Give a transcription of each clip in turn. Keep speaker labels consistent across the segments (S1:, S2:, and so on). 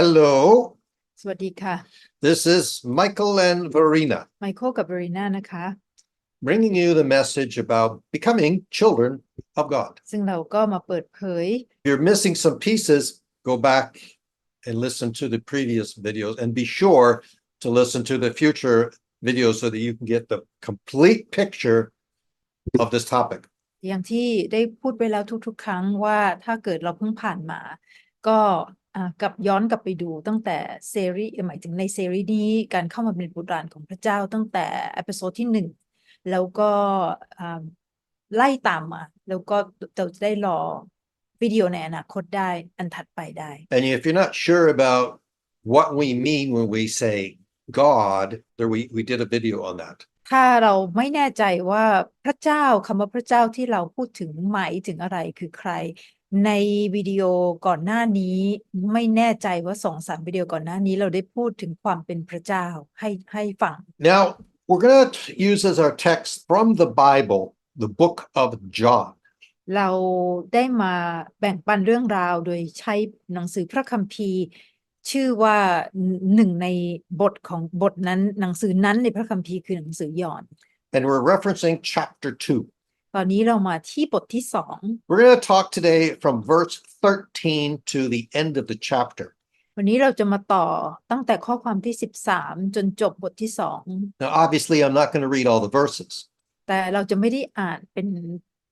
S1: Hello,
S2: สวัสดีค่ะ
S1: this is Michael and Verena
S2: ไมเคิลกับเบรีนานะคะ
S1: bringing you the message about becoming children of God.
S2: ซึ่งเราก็มาเปิดเผย
S1: If you're missing some pieces, go back and listen to the previous videos and be sure to listen to the future videos so that you can get the complete picture of this topic.
S2: อย่างที่ได้พูดไปแล้วทุกๆ ครั้งว่าถ้าเกิดเราเพิ่งผ่านมา ก็อ่า กลับย้อนกลับไปดูตั้งแต่ซีรีส์หมายถึงในซีรีส์นี้การเข้ามาเป็นบุตรหลานของพระเจ้าตั้งแต่เอพิโซดที่หนึ่งแล้วก็อ่าไล่ตามมา แล้วก็เราจะได้รอวิดีโอในอนาคตได้อันถัดไปได้
S1: And if you're not sure about what we mean when we say God, there we, we did a video on that.
S2: ถ้าเราไม่แน่ใจว่าพระเจ้าคำว่าพระเจ้าที่เราพูดถึงหมายถึงอะไรคือใคร ในวิดีโอก่อนหน้านี้ไม่แน่ใจว่าสองสามวิดีโอก่อนหน้านี้เราได้พูดถึงความเป็นพระเจ้าให้ให้ฟัง
S1: Now, we're going to use as our text from the Bible, the book of John.
S2: เราได้มาแบ่งปันเรื่องราวโดยใช้หนังสือพระคัมภีร์ ชื่อว่าหนึ่งในบทของบทนั้นหนังสือนั้นในพระคัมภีร์คือหนังสือยอห์น
S1: And we're referencing chapter 2.
S2: ตอนนี้เรามาที่บทที่สอง
S1: We're going to talk today from verse 13 to the end of the chapter.
S2: วันนี้เราจะมาต่อตั้งแต่ข้อความที่13จนจบบทที่สอง
S1: Now, obviously, I'm not going to read all the verses.
S2: แต่เราจะไม่ได้อ่านเป็น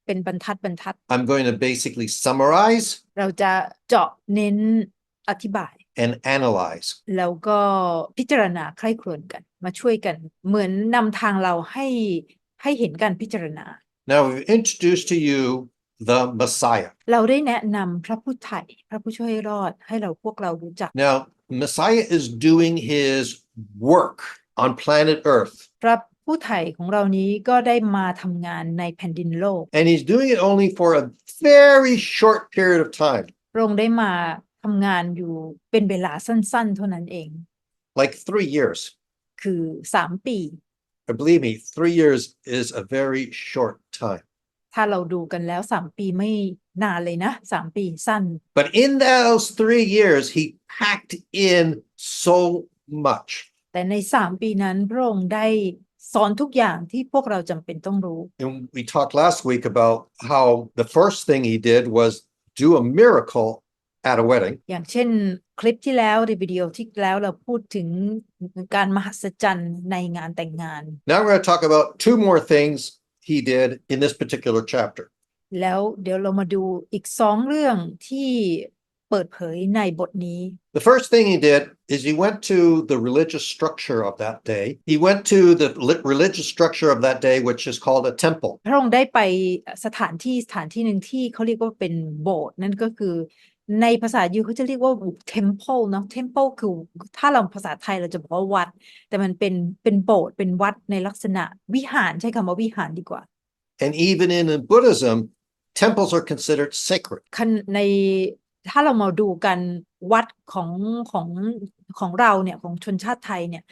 S2: เป็นบรรทัดบรรทัด
S1: I'm going to basically summarize
S2: เราจะเจาะเน้นอธิบาย
S1: and analyze.
S2: แล้วก็พิจารณาใคร่ครวญกัน มาช่วยกัน เหมือนนำทางเราให้ให้เห็นการพิจารณา
S1: Now, we've introduced to you the Messiah.
S2: เราได้แนะนำพระผู้ไถ่พระผู้ช่วยให้รอดให้เราพวกเรารู้จัก
S1: Now, Messiah is doing his work on planet Earth,
S2: พระผู้ไถ่ของเรานี้ก็ได้มาทำงานในแผ่นดินโลก
S1: and he's doing it only for a very short period of time,
S2: พระองค์ได้มาทำงานอยู่เป็นเวลาสั้นๆ เท่านั้นเอง
S1: like three years.
S2: คือสามปี
S1: And believe me, three years is a very short time.
S2: ถ้าเราดูกันแล้วสามปีไม่นานเลยนะสามปีสั้น
S1: But in those three years, he packed in so much.
S2: แต่ในสามปีนั้นพระองค์ได้สอนทุกอย่างที่พวกเราจำเป็นต้องรู้
S1: And we talked last week about how the first thing he did was do a miracle at a wedding.
S2: อย่างเช่นคลิปที่แล้วในวิดีโอที่แล้วเราพูดถึงการมหัศจรรย์ในงานแต่งงาน
S1: Now we're going to talk about two more things he did in this particular chapter.
S2: แล้วเดี๋ยวเรามาดูอีกสองเรื่องที่เปิดเผยในบทนี้
S1: The first thing he did is he went to the religious structure of that day. He went to the li- religious structure of that day, which is called a temple.
S2: พระองค์ได้ไปสถานที่สถานที่หนึ่งที่เขาเรียกว่าเป็นโบสถ์นั่นก็คือ ในภาษายิวเขาจะเรียกว่า temple เนาะ temple คือถ้าเราภาษาไทยเราจะบอกว่าวัด แต่มันเป็นเป็นโบสถ์เป็นวัดในลักษณะวิหารใช้คำว่าวิหารดีกว่า
S1: And even in Buddhism, temples are considered sacred.
S2: คันในถ้าเรามาดูกันวัดของของของเราเนี่ยของชนชาติไทยเนี่ย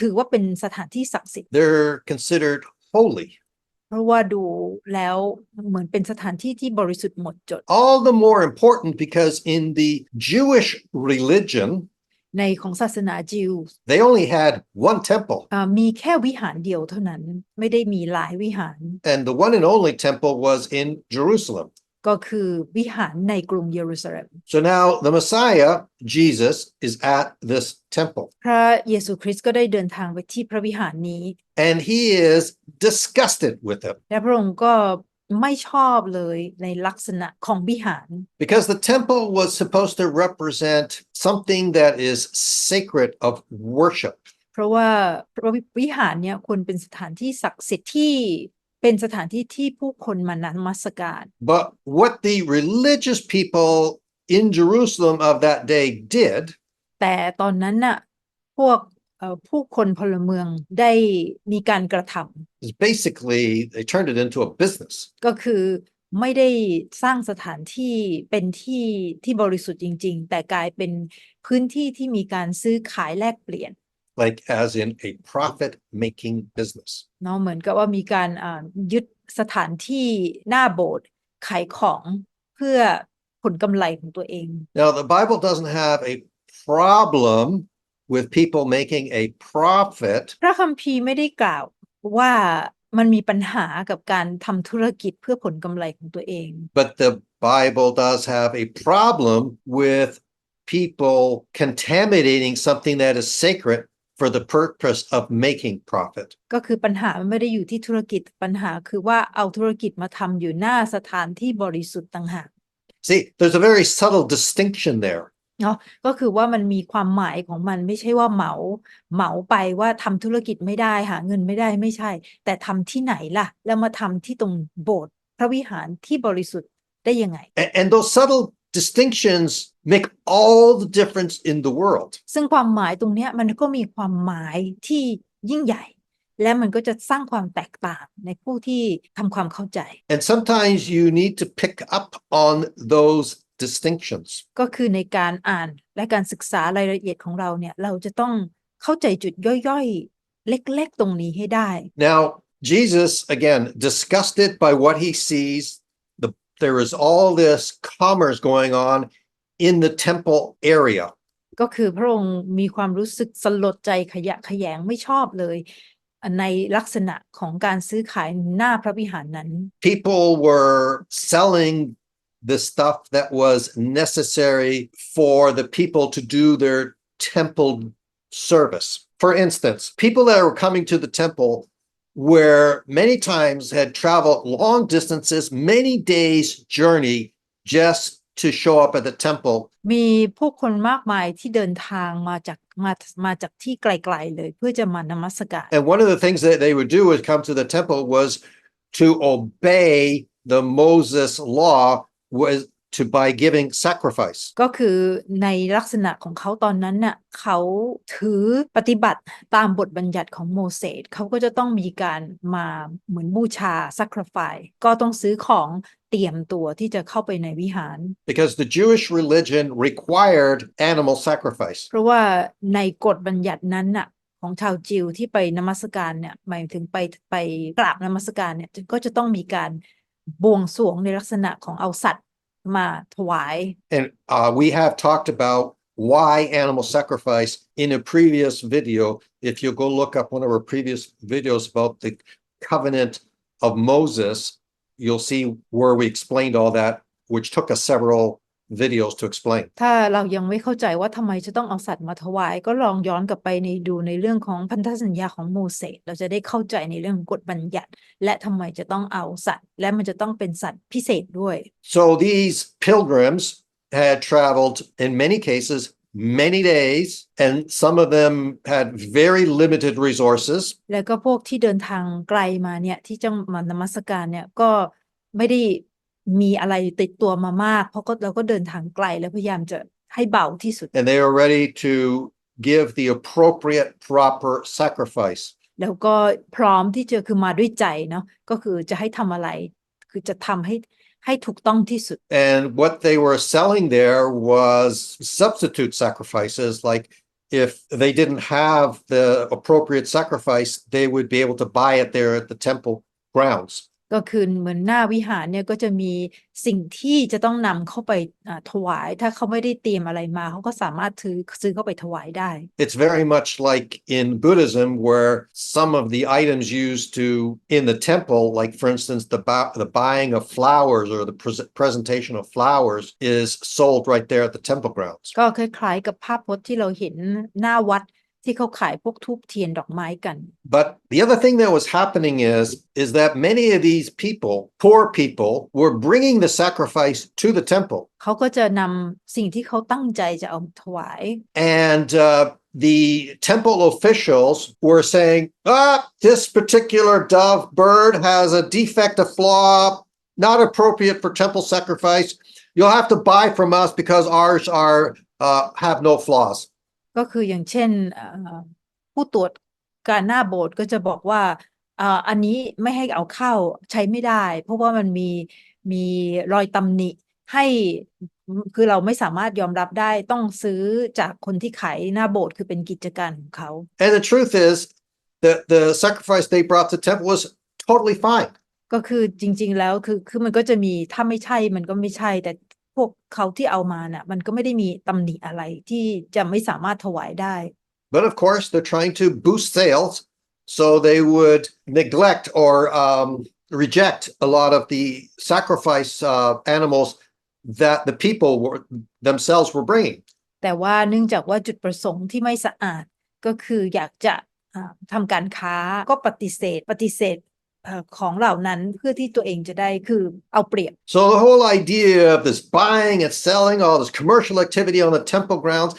S2: ถือว่าเป็นสถานที่ศักดิ์สิทธิ์
S1: They're considered holy.
S2: เพราะว่าดูแล้วเหมือนเป็นสถานที่ที่บริสุทธิ์หมดจด
S1: All the more important because in the Jewish religion,
S2: ในของศาสนาจิว
S1: they only had one temple.
S2: อ่ามีแค่วิหารเดียวเท่านั้น ไม่ได้มีหลายวิหาร
S1: And the one and only temple was in Jerusalem.
S2: ก็คือวิหารในกรุงเยรูซาเล็ม
S1: So now the Messiah, Jesus, is at this temple.
S2: พระเยซูคริสต์ก็ได้เดินทางไปที่พระวิหารนี้
S1: and he is disgusted with them
S2: และพระองค์ก็ไม่ชอบเลยในลักษณะของวิหาร
S1: because the temple was supposed to represent something that is sacred of worship.
S2: เพราะว่าพระวิหารเนี่ยควรเป็นสถานที่ศักดิ์สิทธิ์ที่ เป็นสถานที่ที่ผู้คนมานมัสการ
S1: But what the religious people in Jerusalem of that day did
S2: แต่ตอนนั้นน่ะพวกเอ่อผู้คนพลเมืองได้มีการกระทำ
S1: is basically they turned it into a business.
S2: ก็คือไม่ได้สร้างสถานที่เป็นที่ที่บริสุทธิ์จริง ๆ แต่กลายเป็นพื้นที่ที่มีการซื้อขายแลกเปลี่ยน
S1: like as in a profit making business.
S2: เนาะเหมือนกับว่ามีการอ่ายึดสถานที่หน้าโบสถ์ขายของเพื่อผลกำไรของตัวเอง
S1: Now, the Bible doesn't have a problem with people making a profit
S2: พระคัมภีร์ไม่ได้กล่าวว่ามันมีปัญหากับการทำธุรกิจเพื่อผลกำไรของตัวเอง
S1: But the Bible does have a problem with people contaminating something that is sacred for the purpose of making profit.
S2: ก็คือปัญหามันไม่ได้อยู่ที่ธุรกิจปัญหาคือว่าเอาธุรกิจมาทำอยู่หน้าสถานที่บริสุทธิ์ต่างหาก
S1: See, there's a very subtle distinction there.
S2: เนาะก็คือว่ามันมีความหมายของมันไม่ใช่ว่าเหมาเหมาไปว่าทำธุรกิจไม่ได้หาเงินไม่ได้ไม่ใช่ แต่ทำที่ไหนล่ะ แล้วมาทำที่ตรงโบสถ์พระวิหารที่บริสุทธิ์ได้ยังไง
S1: A- And those subtle distinctions make all the difference in the world.
S2: ซึ่งความหมายตรงเนี้ยมันก็มีความหมายที่ยิ่งใหญ่ และมันก็จะสร้างความแตกต่างในผู้ที่ทำความเข้าใจ
S1: And sometimes you need to pick up on those distinctions.
S2: ก็คือในการอ่านและการศึกษารายละเอียดของเราเนี่ยเราจะต้องเข้าใจจุดย่อยๆ เล็กๆ ตรงนี้ให้ได้
S1: Now, Jesus, again, disgusted by what he sees, the, there is all this commerce going on in the temple area.
S2: ก็คือพระองค์มีความรู้สึกสลดใจขยะแขยงไม่ชอบเลย ในลักษณะของการซื้อขายหน้าพระวิหารนั้น
S1: People were selling the stuff that was necessary for the people to do their temple service. For instance, people that were coming to the temple where many times had traveled long distances, many days journey just to show up at the temple
S2: มีผู้คนมากมายที่เดินทางมาจากมามาจากที่ไกลๆเลยเพื่อจะมานมัสการ
S1: And one of the things that they would do is come to the temple was to obey the Moses law was to by giving sacrifice.
S2: ก็คือในลักษณะของเขาตอนนั้นน่ะเขาถือปฏิบัติตามบทบัญญัติของโมเสสเขาก็จะต้องมีการมาเหมือนบูชา sacrifice ก็ต้องซื้อของ เตรียมตัวที่จะเข้าไปในวิหาร
S1: Because the Jewish religion required animal sacrifice.
S2: เพราะว่าในกฎบัญญัตินั้นน่ะของชาวจิวที่ไปนมัสการเนี่ยหมายถึงไปไปกราบนมัสการเนี่ยก็จะต้องมีการบวงสรวงในลักษณะของเอาสัตว์มาถวาย
S1: And uh, we have talked about why animal sacrifice in a previous video. If you go look up one of our previous videos about the covenant of Moses, you'll see where we explained all that, which took us several videos to explain.
S2: ถ้าเรายังไม่เข้าใจว่าทำไมจะต้องเอาสัตว์มาถวาย ก็ลองย้อนกลับไปในดูในเรื่องของพันธสัญญาของโมเสสเราจะได้เข้าใจในเรื่องของกฎบัญญัติ และทำไมจะต้องเอาสัตว์ และมันจะต้องเป็นสัตว์พิเศษด้วย
S1: So these pilgrims had traveled, in many cases, many days, and some of them had very limited resources.
S2: แล้วก็พวกที่เดินทางไกลมาเนี่ยที่จะมานมัสการเนี่ยก็ไม่ได้มีอะไรติดตัวมามาก เพราะก็เราก็เดินทางไกลแล้วพยายามจะให้เบาที่สุด
S1: and they are ready to give the appropriate, proper sacrifice.
S2: แล้วก็พร้อมที่จะคือมาด้วยใจเนาะก็คือจะให้ทำอะไร คือจะทำให้ ให้ถูกต้องที่สุด
S1: And what they were selling there was substitute sacrifices. Like if they didn't have the appropriate sacrifice, they would be able to buy it there at the temple grounds.
S2: ก็คือเหมือนหน้าวิหารเนี่ยก็จะมีสิ่งที่จะต้องนำเข้าไปอ่าถวาย ถ้าเขาไม่ได้เตรียมอะไรมาเขาก็สามารถซื้อซื้อเข้าไปถวายได้
S1: It's very much like in Buddhism, where some of the items used to in the temple, like for instance, the bu- the buying of flowers or the pres- presentation of flowers, is sold right there at the temple grounds.
S2: ก็คล้ายๆกับภาพพจน์ที่เราเห็นหน้าวัด ที่เขาขายพวกทูบเทียนดอกไม้กัน
S1: But the other thing that was happening is is that many of these people, poor people, were bringing the sacrifice to the temple,
S2: เขาก็จะนำสิ่งที่เขาตั้งใจจะเอาถวาย
S1: and uh, the temple officials were saying, "Ah, this particular dove bird has a defect, a flaw, not appropriate for temple sacrifice. You'll have to buy from us because ours are uh, have no flaws."
S2: ก็คืออย่างเช่นเอ่อผู้ตรวจการหน้าโบสถ์ก็จะบอกว่าเอ่ออันนี้ไม่ให้เอาเข้าใช้ไม่ได้ เพราะว่ามันมีมีรอยตำหนิให้คือเราไม่สามารถยอมรับได้ต้องซื้อจากคนที่ขายหน้าโบสถ์คือเป็นกิจการของเขา
S1: And the truth is that the sacrifice they brought to the temple was totally fine.
S2: ก็คือจริง ๆ แล้วคือคือมันก็จะมีถ้าไม่ใช่มันก็ไม่ใช่ แต่ พวกเขาที่เอามาน่ะมันก็ไม่ได้มีตำหนิอะไรที่จะไม่สามารถถวายได้
S1: But of course, they're trying to boost sales, so they would neglect or um, reject a lot of the sacrifice uh, animals that the people were themselves were bringing.
S2: แต่ว่าเนื่องจากว่าจุดประสงค์ที่ไม่สะอาดก็คืออยากจะอ่าทำการค้าก็ปฏิเสธ ปฏิเสธเอ่อ ของเหล่านั้นเพื่อที่ตัวเองจะได้คือเอาเปรียบ
S1: So the whole idea of this buying and selling, all this commercial activity on the temple grounds,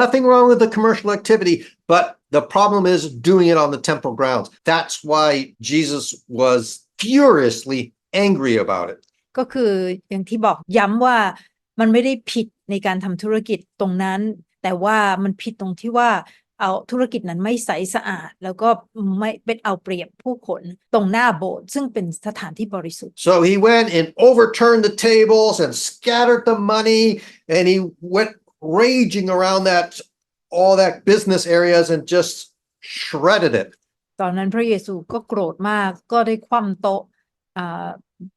S1: nothing wrong with the commercial activity, but the problem is doing it on the temple grounds. That's why Jesus was furiously angry about it.
S2: ก็คืออย่างที่บอกย้ำว่ามันไม่ได้ผิดในการทำธุรกิจตรงนั้น แต่ว่ามันผิดตรงที่ว่า เอาธุรกิจนั้นไม่ใสสะอาด แล้วก็ไม่เป็นเอาเปรียบผู้คนตรงหน้าโบสถ์ซึ่งเป็นสถานที่บริสุทธิ์
S1: So he went and overturned the tables and scattered the money, and he went raging around that all that business areas and just shredded it.
S2: ตอนนั้นพระเยซูก็โกรธมากก็ได้คว่ำโต๊ะอ่า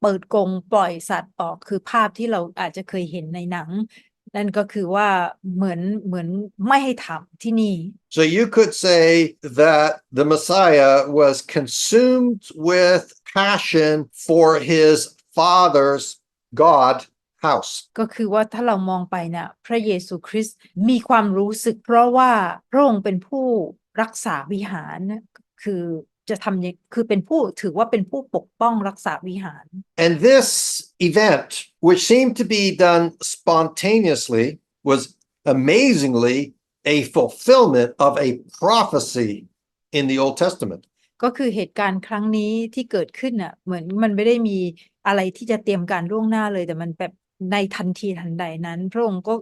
S2: เปิดกรงปล่อยสัตว์ออกคือภาพที่เราอาจจะเคยเห็นในหนัง นั่นก็คือว่าเหมือนเหมือนไม่ให้ทำที่นี่
S1: So you could say that the Messiah was consumed with passion for his father's God house.
S2: ก็คือว่าถ้าเรามองไปนะพระเยซูคริสต์มีความรู้สึกเพราะว่าพระองค์เป็นผู้รักษาวิหารคือ จะทำยังคือเป็นผู้ถือว่าเป็นผู้ปกป้องรักษาวิหาร
S1: And this event, which seemed to be done spontaneously, was amazingly a fulfillment of a prophecy in the Old Testament.
S2: ก็คือเหตุการณ์ครั้งนี้ที่เกิดขึ้นน่ะเหมือนมันไม่ได้มีอะไรที่จะเตรียมการล่วงหน้าเลย แต่มันแบบในทันทีทันใดนั้น พระองค์ก็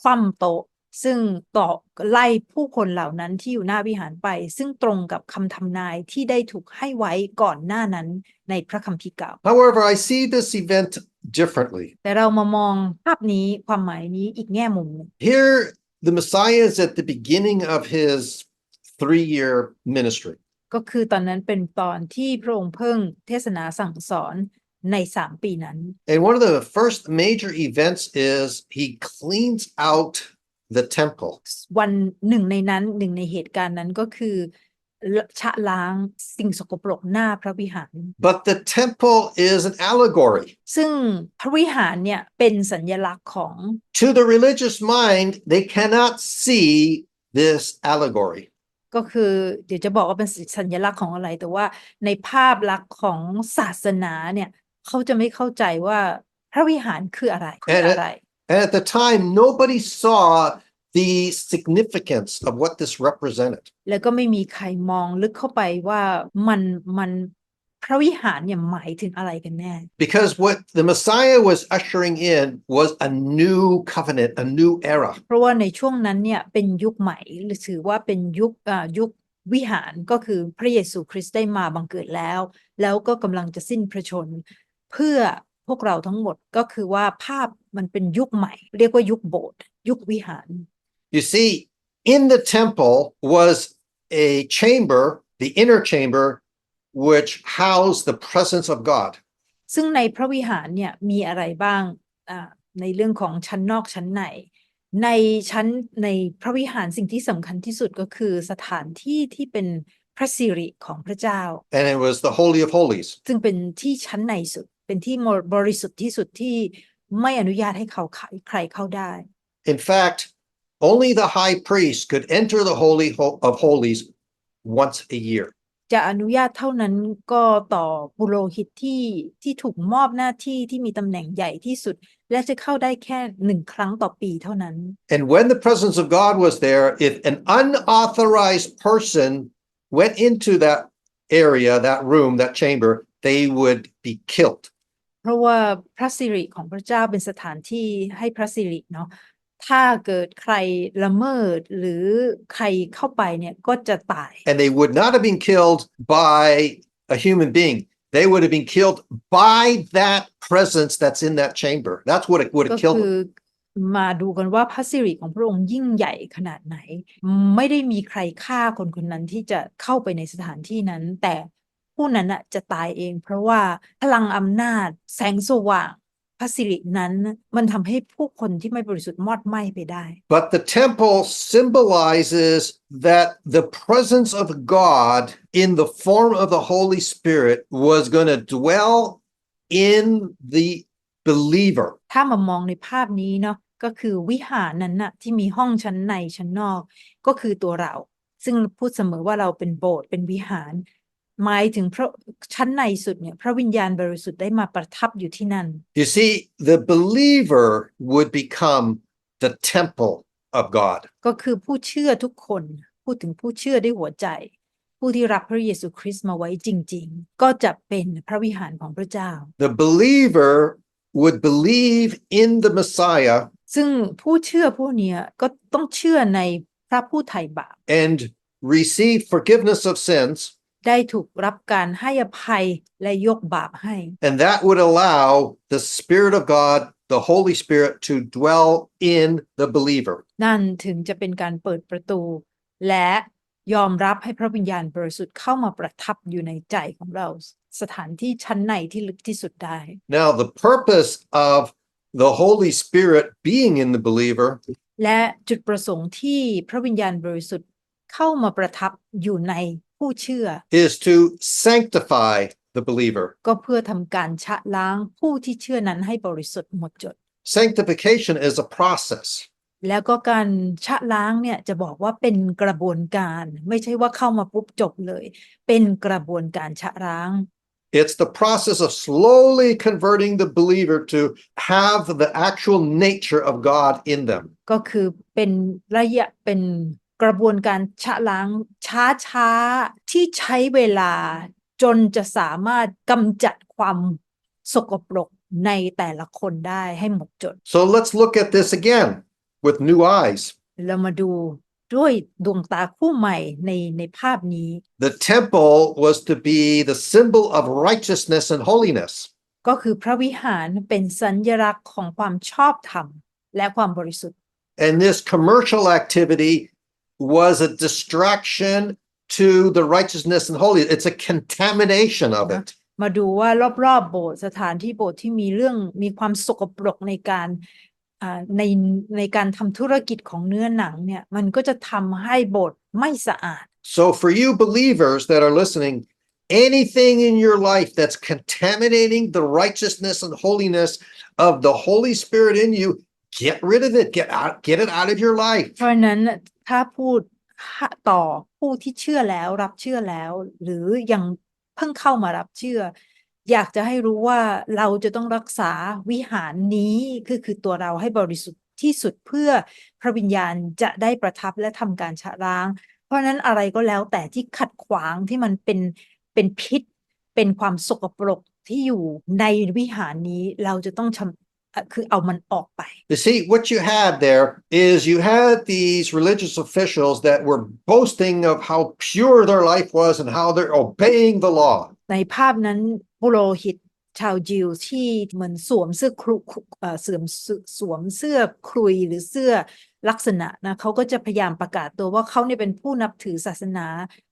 S2: คว่ำโต๊ะ ซึ่งต่อไล่ผู้คนเหล่านั้นที่อยู่หน้าวิหารไป ซึ่งตรงกับคำทำนายที่ได้ถูกให้ไว้ก่อนหน้านั้นในพระคัมภีร์เก่า
S1: However, I see this event differently.
S2: แต่เรามามองภาพนี้ความหมายนี้อีกแง่มุมหนึ่ง
S1: Here, the Messiah is at the beginning of his three year ministry.
S2: ก็คือตอนนั้นเป็นตอนที่พระองค์เพิ่งเทศนาสั่งสอนในสามปีนั้น
S1: And one of the first major events is he cleans out the temple.
S2: วันหนึ่งในนั้นหนึ่งในเหตุการณ์นั้นก็คือชะล้างสิ่งสกปรกหน้าพระวิหาร
S1: But the temple is an allegory.
S2: ซึ่งพระวิหารเนี่ยเป็นสัญลักษณ์ของ
S1: To the religious mind, they cannot see this allegory.
S2: ก็คือเดี๋ยวจะบอกว่าเป็นสัญลักษณ์ของอะไร แต่ว่าในภาพลักษณ์ของศาสนาเนี่ยเขาจะไม่เข้าใจว่าพระวิหารคืออะไรคืออะไร
S1: And at the time, nobody saw the significance of what this represented.
S2: แล้วก็ไม่มีใครมองลึกเข้าไปว่ามันมันพระวิหารเนี่ยหมายถึงอะไรกันแน่
S1: Because what the Messiah was ushering in was a new covenant, a new era.
S2: เพราะว่าในช่วงนั้นเนี่ยเป็นยุคใหม่หรือถือว่าเป็นยุคอ่ายุควิหารก็คือพระเยซูคริสต์ได้มาบังเกิดแล้ว แล้วก็กำลังจะสิ้นพระชนม์เพื่อ พวกเราทั้งหมดก็คือว่าภาพมันเป็นยุคใหม่ เรียกว่ายุคโบสถ์ยุควิหาร
S1: You see, in the temple was a chamber, the inner chamber, which housed the presence of God.
S2: ซึ่งในพระวิหารเนี่ยมีอะไรบ้างอ่าในเรื่องของชั้นนอกชั้นในในชั้นในพระวิหารสิ่งที่สำคัญที่สุดก็คือสถานที่ที่เป็นพระสิริของพระเจ้า
S1: And it was the Holy of Holies.
S2: ซึ่งเป็นที่ชั้นในสุด เป็นที่บริสุทธิ์ที่สุดที่ไม่อนุญาตให้เขาใครเข้าได้
S1: In fact, only the high priest could enter the Holy Ho- of Holies once a year.
S2: จะอนุญาตเท่านั้นก็ต่อปุโรหิตที่ที่ถูกมอบหน้าที่ที่มีตำแหน่งใหญ่ที่สุด และจะเข้าได้แค่หนึ่งครั้งต่อปีเท่านั้น
S1: And when the presence of God was there, if an unauthorized person went into that area, that room, that chamber, they would be killed.
S2: เพราะว่าพระสิริของพระเจ้าเป็นสถานที่ให้พระสิริเนาะถ้าเกิดใครละเมิดหรือใครเข้าไปเนี่ยก็จะตาย
S1: And they would not have been killed by a human being. They would have been killed by that presence that's in that chamber. That's what it would
S2: ก็
S1: have killed
S2: คือ
S1: them.
S2: มาดูกันว่าพระสิริของพระองค์ยิ่งใหญ่ขนาดไหน ไม่ได้มีใครฆ่าคนคนนั้นที่จะเข้าไปในสถานที่นั้นแต่ ผู้นั้นน่ะจะตายเอง เพราะว่าพลังอำนาจแสงสว่างพระสิรินั้นมันทำให้ผู้คนที่ไม่บริสุทธิ์มอดไหม้ไปได้
S1: But the temple symbolizes that the presence of God in the form of the Holy Spirit was going to dwell in the believer.
S2: ถ้ามามองในภาพนี้เนาะก็คือวิหารนั้นน่ะที่มีห้องชั้นในชั้นนอก ก็คือตัวเรา ซึ่งพูดเสมอว่าเราเป็นโบสถ์เป็นวิหาร หมายถึงพระชั้นในสุดเนี่ยพระวิญญาณบริสุทธิ์ได้มาประทับอยู่ที่นั่น
S1: You see, the believer would become the temple of God.
S2: ก็คือผู้เชื่อทุกคน พูดถึงผู้เชื่อด้วยหัวใจ ผู้ที่รับพระเยซูคริสต์มาไว้จริง ๆ ก็จะเป็นพระวิหารของพระเจ้า
S1: The believer would believe in the Messiah
S2: ซึ่งผู้เชื่อผู้เนี้ยก็ต้องเชื่อในพระผู้ไถ่บาป
S1: and receive forgiveness of sins.
S2: ได้ถูกรับการให้อภัยและยกบาปให้
S1: And that would allow the Spirit of God, the Holy Spirit, to dwell in the believer.
S2: นั่นถึงจะเป็นการเปิดประตู และยอมรับให้พระวิญญาณบริสุทธิ์เข้ามาประทับอยู่ในใจของเรา สถานที่ชั้นในที่ลึกที่สุดได้
S1: Now, the purpose of the Holy Spirit being in the believer
S2: และจุดประสงค์ที่พระวิญญาณบริสุทธิ์เข้ามาประทับอยู่ใน ผู้เชื่อ
S1: is to sanctify the believer.
S2: ก็เพื่อทำการชะล้างผู้ที่เชื่อนั้นให้บริสุทธิ์หมดจด
S1: Sanctification is a process.
S2: แล้วก็การชะล้างเนี่ยจะบอกว่าเป็นกระบวนการ ไม่ใช่ว่าเข้ามาปุ๊บจบเลย เป็นกระบวนการชะล้าง
S1: It's the process of slowly converting the believer to have the actual nature of God in them.
S2: ก็คือเป็นระยะเป็น กระบวนการชะล้างช้าๆ ที่ใช้เวลาจนจะสามารถกำจัดความสกปรกในแต่ละคนได้ให้หมดจด
S1: So let's look at this again with new eyes.
S2: เรามาดูด้วยดวงตาคู่ใหม่ในในภาพนี้
S1: The temple was to be the symbol of righteousness and holiness.
S2: ก็คือพระวิหารเป็นสัญลักษณ์ของความชอบธรรมและความบริสุทธิ์
S1: And this commercial activity was a distraction to the righteousness and holiness. It's a contamination of it.
S2: มาดูว่ารอบๆโบสถ์สถานที่โบสถ์ที่มีเรื่องมีความสกปรกในการอ่าในในการทำธุรกิจของเนื้อหนังเนี่ยมันก็จะทำให้โบสถ์ไม่สะอาด
S1: So, for you believers that are listening, anything in your life that's contaminating the righteousness and holiness of the Holy Spirit in you, get rid of it. Get out, get it out of your life.
S2: เพราะฉะนั้น ถ้าพูดต่อผู้ที่เชื่อแล้วรับเชื่อแล้ว หรือยังเพิ่งเข้ามารับเชื่อ อยากจะให้รู้ว่าเราจะต้องรักษาวิหารนี้คือคือตัวเราให้บริสุทธิ์ที่สุดเพื่อพระวิญญาณจะได้ประทับและทำการชะล้าง เพราะนั้นอะไรก็แล้วแต่ที่ขัดขวางที่มันเป็นเป็นพิษ เป็นความสกปรกที่อยู่ในวิหารนี้เราจะต้องชำเอ่อ คือเอามันออกไป
S1: You see, what you had there is you had these religious officials that were boasting of how pure their life was and how they're obeying the law.
S2: ในภาพนั้นปุโรหิตชาวยิวที่เหมือนสวมเสื้อคลุเอ่อเสื่อมสวมเสื้อคลุยหรือเสื้อ ลักษณะนะเขาก็จะพยายามประกาศตัวว่าเขาเนี่ยเป็นผู้นับถือศาสนา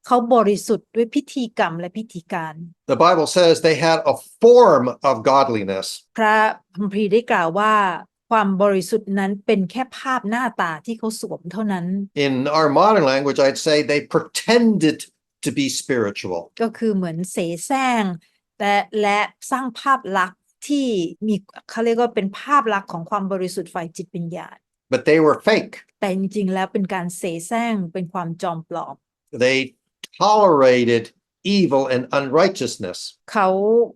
S2: เขาบริสุทธิ์ด้วยพิธีกรรมและพิธีการ
S1: The Bible says they had a form of godliness.
S2: พระคัมภีร์ได้กล่าวว่าความบริสุทธิ์นั้นเป็นแค่ภาพหน้าตาที่เขาสวมเท่านั้น
S1: In our modern language, I'd say they pretended to be spiritual.
S2: ก็คือเหมือนเสแสร้งแต่และสร้างภาพลักษณ์ที่มีเขาเรียกว่าเป็นภาพลักษณ์ของความบริสุทธิ์ฝ่ายจิตวิญญาณ
S1: but they were fake.
S2: แต่จริงๆ แล้วเป็นการเสแสร้งเป็นความจอมปลอม
S1: They tolerated evil and unrighteousness.
S2: เขา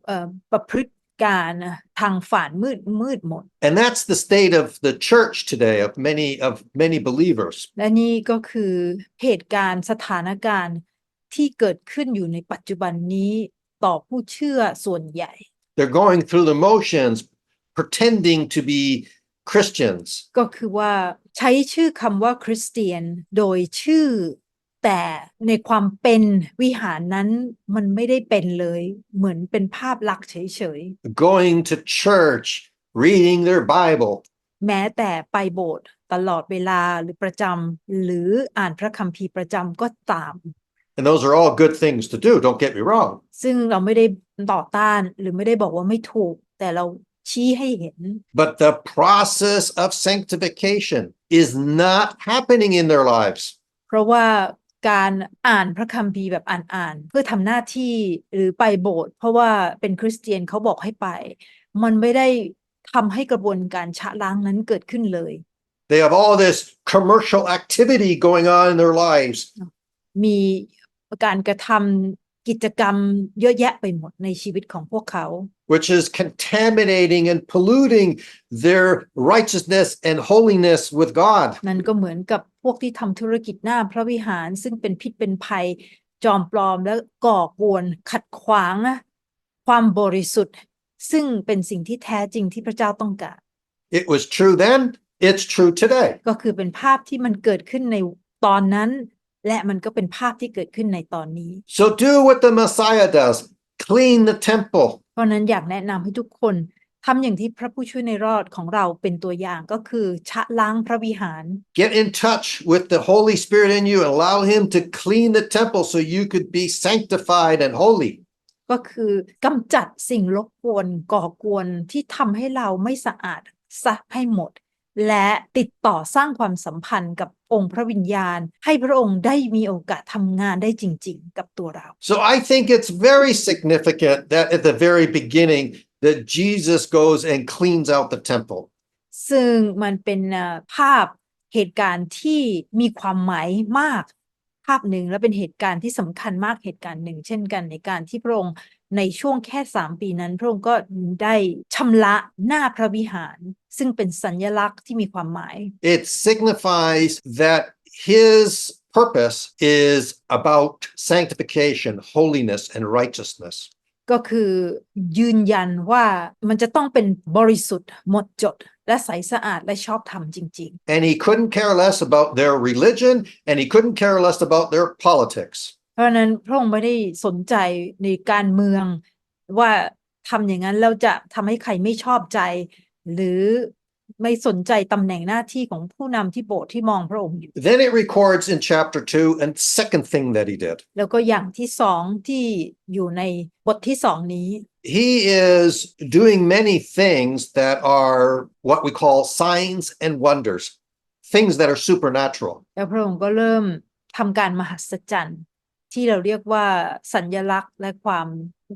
S2: เอ่อประพฤติการทางฝ่านมืดมืดมน
S1: And that's the state of the church today, of many of many believers.
S2: และนี่ก็คือเหตุการณ์สถานการณ์ที่เกิดขึ้นอยู่ในปัจจุบันนี้ต่อผู้เชื่อส่วนใหญ่
S1: They're going through the motions, pretending to be Christians.
S2: ก็คือว่าใช้ชื่อคำว่าคริสเตียนโดยชื่อ แต่ในความเป็นวิหารนั้นมันไม่ได้เป็นเลย เหมือนเป็นภาพลักษณ์เฉย
S1: going to church, reading their Bible.
S2: ๆ แม้แต่ไปโบสถ์ตลอดเวลาหรือประจำหรืออ่านพระคัมภีร์ประจำก็ตาม
S1: And those are all good things to do, don't get me wrong.
S2: ซึ่งเราไม่ได้ต่อต้านหรือไม่ได้บอกว่าไม่ถูก แต่เรา ชี้ให้เห็น
S1: But the process of sanctification is not happening in their lives.
S2: เพราะว่าการอ่านพระคัมภีร์แบบอ่านๆเพื่อทำหน้าที่หรือไปโบสถ์เพราะว่าเป็นคริสเตียนเขาบอกให้ไป มันไม่ได้ทำให้กระบวนการชะล้างนั้นเกิดขึ้นเลย
S1: They have all this commercial activity going on in their lives.
S2: มีการกระทำกิจกรรมเยอะแยะไปหมดในชีวิตของพวกเขา
S1: which is contaminating and polluting their righteousness and holiness with God.
S2: นั่นก็เหมือนกับพวกที่ทำธุรกิจหน้าพระวิหารซึ่งเป็นพิษเป็นภัยจอมปลอมและก่อกวนขัดขวางนะความบริสุทธิ์ ซึ่งเป็นสิ่งที่แท้จริงที่พระเจ้าต้องการ
S1: It was true then, it's true today.
S2: ก็คือเป็นภาพที่มันเกิดขึ้นในตอนนั้น และมันก็เป็นภาพที่เกิดขึ้นในตอนนี้
S1: So do what the Messiah does clean the temple.
S2: เพราะฉะนั้นอยากแนะนำให้ทุกคนทำอย่างที่พระผู้ช่วยในรอดของเราเป็นตัวอย่างก็คือชะล้างพระวิหาร
S1: Get in touch with the Holy Spirit in you and allow Him to clean the temple so you could be sanctified and holy.
S2: ก็คือกำจัดสิ่งรบกวนก่อกวนที่ทำให้เราไม่สะอาดซะให้หมด และติดต่อสร้างความสัมพันธ์กับองค์พระวิญญาณ ให้พระองค์ได้มีโอกาสทำงานได้จริง ๆ กับตัวเรา
S1: So I think it's very significant that at the very beginning that Jesus goes and cleans out the temple.
S2: ซึ่งมันเป็นเอ่อภาพเหตุการณ์ที่มีความหมายมาก ภาพหนึ่งและเป็นเหตุการณ์ที่สำคัญมากเหตุการณ์หนึ่ง เช่นกันในการที่พระองค์ ในช่วงแค่สามปีนั้น พระองค์ก็ได้ชำระหน้าพระวิหาร ซึ่งเป็นสัญลักษณ์ที่มีความหมาย
S1: It signifies that his purpose is about sanctification, holiness, and righteousness.
S2: ก็คือยืนยันว่ามันจะต้องเป็นบริสุทธิ์หมดจด และใสสะอาดและชอบธรรมจริง
S1: And he couldn't care less about their religion and he couldn't care less about their politics.
S2: ๆเพราะฉะนั้นพระองค์ไม่ได้สนใจในการเมือง ว่าทำอย่างนั้นแล้วจะทำให้ใครไม่ชอบใจ หรือไม่สนใจตำแหน่งหน้าที่ของผู้นำที่โบสถ์ที่มองพระองค์อยู่
S1: Then it records in chapter 2 and second thing that he did.
S2: แล้วก็อย่างที่สองที่อยู่ในบทที่สองนี้
S1: He is doing many things that are what we call signs and wonders, things that are supernatural.
S2: แล้วพระองค์ก็เริ่มทำการมหัศจรรย์ ที่เราเรียกว่าสัญลักษณ์และความ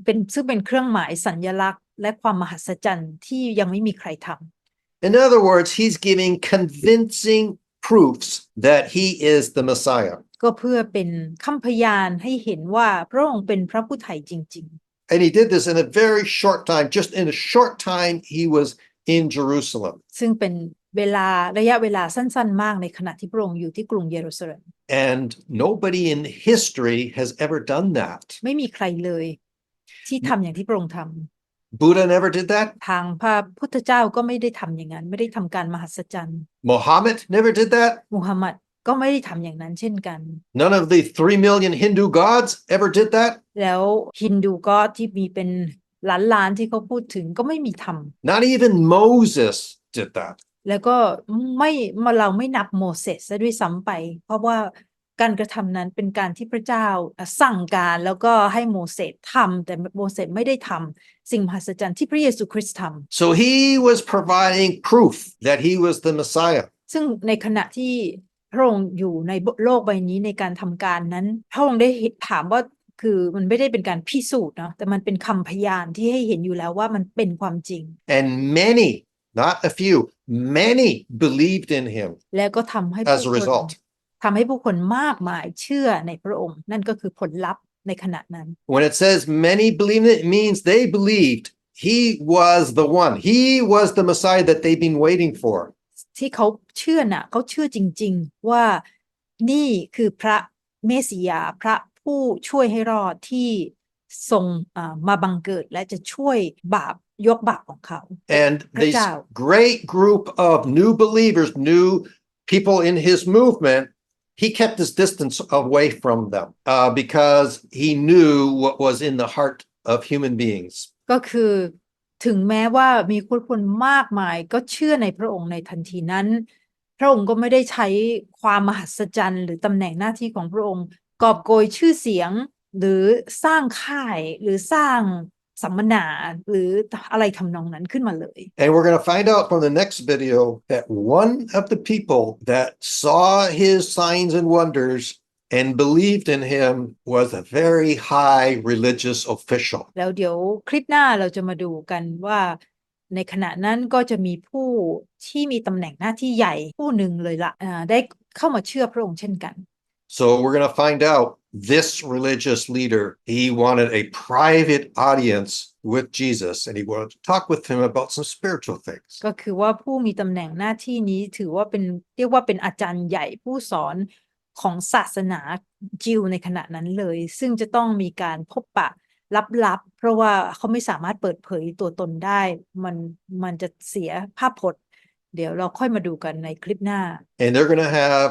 S2: เป็นซึ่งเป็นเครื่องหมายสัญลักษณ์ และความมหัศจรรย์ที่ยังไม่มีใครทำ
S1: In other words, he's giving convincing proofs that he is the Messiah.
S2: ก็เพื่อเป็นคำพยานให้เห็นว่าพระองค์เป็นพระผู้ไถ่จริง
S1: And he did this in a very short time. Just in a short time, he was in Jerusalem.
S2: ๆซึ่งเป็น เวลาระยะเวลาสั้นๆ มากในขณะที่พระองค์อยู่ที่กรุงเยรูซาเล็ม
S1: And nobody in history has ever done that.
S2: ไม่มีใครเลย ที่ทำอย่างที่พระองค์ท
S1: Buddha never did that. ำ
S2: ทางพระพุทธเจ้าก็ไม่ได้ทำอย่างนั้น ไม่ได้ทำการมหัศจรรย์
S1: Muhammad never did that.
S2: มูฮัมหมัดก็ไม่ได้ทำอย่างนั้นเช่นกัน
S1: None of the three million Hindu gods ever did that.
S2: แล้วฮินดูก็ที่มีเป็นล้านล้านๆที่เขาพูดถึงก็ไม่มีทำ
S1: Not even Moses did that.
S2: แล้วก็ไม่มาเราไม่นับโมเสสซะด้วยซ้ำไป เพราะว่าการกระทำนั้นเป็นการที่พระเจ้าอะสั่งการแล้วก็ให้โมเสสทำแต่โมเสสไม่ได้ทำสิ่งมหัศจรรย์ที่พระเยซูคริสต์ท
S1: So he was providing proof that he was the Messiah. ำ
S2: ซึ่งในขณะที่พระองค์อยู่ในโลกใบนี้ในการทำการนั้น พระองค์ได้เห็นถามว่าคือมันไม่ได้เป็นการพิสูจน์เนาะแต่มันเป็นคำพยานที่ให้เห็นอยู่แล้วว่ามันเป็นความจริง
S1: And many, not a few, many believed in him
S2: แล้วก็ทำให้
S1: as
S2: ผู้
S1: a
S2: คน
S1: result.
S2: ทำให้ผู้คนมากมายเชื่อในพระองค์ นั่นก็คือผลลัพธ์ในขณะนั้น
S1: When it says many believed, it means they believed he was the one. He was the Messiah that they've been waiting for.
S2: ที่เขาเชื่อน่ะเขาเชื่อจริง ๆ ว่านี่คือพระเมสสิยาพระผู้ช่วยให้รอดที่ทรงอ่ามาบังเกิดและจะช่วยบาป ยกบาปของเขา
S1: And this
S2: Prachao.
S1: great group of new believers, new people in his movement, he kept his distance away from them uh, because he knew what was in the heart of human beings.
S2: ก็คือถึงแม้ว่ามีคนคนมากมายก็เชื่อในพระองค์ในทันทีนั้น พระองค์ก็ไม่ได้ใช้ความมหัศจรรย์ หรือตำแหน่งหน้าที่ของพระองค์ กอบโกยชื่อเสียงหรือสร้างค่ายหรือสร้าง สัมมนาหรืออะไรทำนองนั้นขึ้นมาเลย
S1: And we're going to find out from the next video that one of the people that saw his signs and wonders and believed in him was a very high religious official.
S2: แล้วเดี๋ยวคลิปหน้าเราจะมาดูกันว่าในขณะนั้นก็จะมีผู้ที่มีตำแหน่งหน้าที่ใหญ่ผู้หนึ่งเลยละอ่าได้เข้ามาเชื่อพระองค์เช่นกัน
S1: So we're going to find out this religious leader, he wanted a private audience with Jesus and he wanted to talk with him about some spiritual things.
S2: ก็คือว่าผู้มีตำแหน่งหน้าที่นี้ถือว่าเป็นเรียกว่าเป็นอาจารย์ใหญ่ผู้สอนของศาสนาจิวในขณะนั้นเลย ซึ่งจะต้องมีการพบปะลับๆ เพราะว่าเขาไม่สามารถเปิดเผยตัวตนได้ มันมันจะเสียภาพพจน์ เดี๋ยวเราค่อยมาดูกันในคลิปหน้า
S1: And they're going to have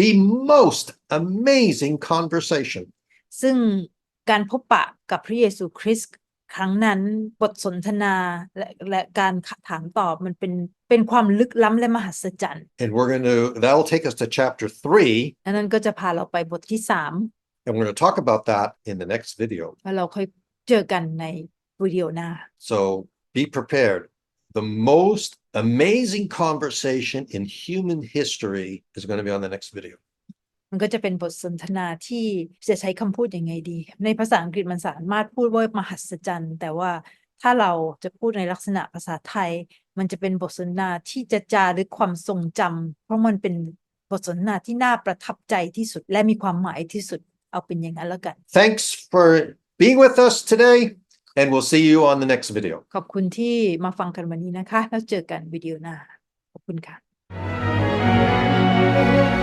S1: the most amazing conversation.
S2: ซึ่งการพบปะกับพระเยซูคริสต์ครั้งนั้นบทสนทนาและและการถามตอบมันเป็นเป็นความลึกล้ำและมหัศจรรย์
S1: And we're going to, that'll take us to chapter three.
S2: อันนั้นก็จะพาเราไปบทที่สาม
S1: And we're going to talk about that in the next video.
S2: แล้วเราค่อยเจอกันในวิดีโอหน้า
S1: So be prepared. The most amazing conversation in human history is going to be on the next video.
S2: มันก็จะเป็นบทสนทนาที่จะใช้คำพูดยังไงดี ในภาษาอังกฤษมันสามารถพูดว่ามหัศจรรย์ แต่ว่าถ้าเราจะพูดในลักษณะภาษาไทย มันจะเป็นบทสนทนาที่จะจารึกความทรงจำเพราะมันเป็นบทสนทนาที่น่าประทับใจที่สุดและมีความหมายที่สุดเอาเป็นอย่างนั้นแล้วกัน
S1: Thanks for being with us today, and we'll see you on the next video.
S2: ขอบคุณที่มาฟังกันวันนี้นะคะ แล้วเจอกันวิดีโอหน้า ขอบคุณค่ะ